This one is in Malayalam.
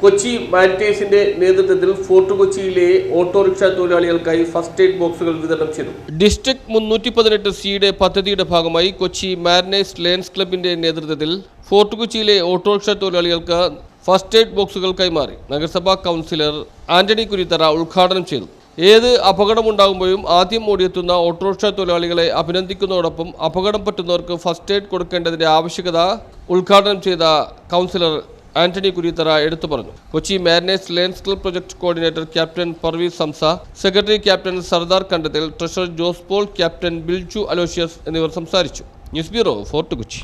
Kochi മാരിറ്റൈസിന്റെ നേതൃത്വത്തിൽ ഫോർട്ട് കൊച്ചിയിലെ ഓട്ടോറിക്ഷ തൊഴിലാളികൾക്കായി ഫസ്റ്റ് എയ്ഡ് ബോക്സുകൾ വിതരണം ചെയ്തു. ഡിസ്ട്രിക്ട് മുന്നൂറ്റി പതിനെട്ട് സിയുടെ പദ്ധതിയുടെ ഭാഗമായി കൊച്ചി മാരിനൈസ് ലയൻസ് ക്ലബിന്റെ നേതൃത്വത്തിൽ ഫോർട്ട് കൊച്ചിയിലെ ഓട്ടോറിക്ഷ തൊഴിലാളികൾക്ക് ഫസ്റ്റ് എയ്ഡ് ബോക്സുകൾ കൈമാറി. നഗരസഭാ കൗൺസിലർ ആന്റണി കുരിത്തറ ഉദ്ഘാടനം ചെയ്തു. ഏത് അപകടമുണ്ടാകുമ്പോഴും ആദ്യം ഓടിയെത്തുന്ന ഓട്ടോറിക്ഷ തൊഴിലാളികളെ അഭിനന്ദിക്കുന്നതോടൊപ്പം അപകടം പറ്റുന്നവർക്ക് ഫസ്റ്റ് എയ്ഡ് കൊടുക്കേണ്ടതിന്റെ ആവശ്യകത ഉദ്ഘാടനം ചെയ്ത കൗൺസിലർ ആന്റണി കുരീത്തറ എടുത്തു പറഞ്ഞു. Kochi mariners lions club project coordinator captain Parveez Samsa secretary captain Sardar Kandathil treasurer Jose Paul captain Bilju Aloysius എന്നിവർ സംസാരിച്ചു. News bureau fort Kochi.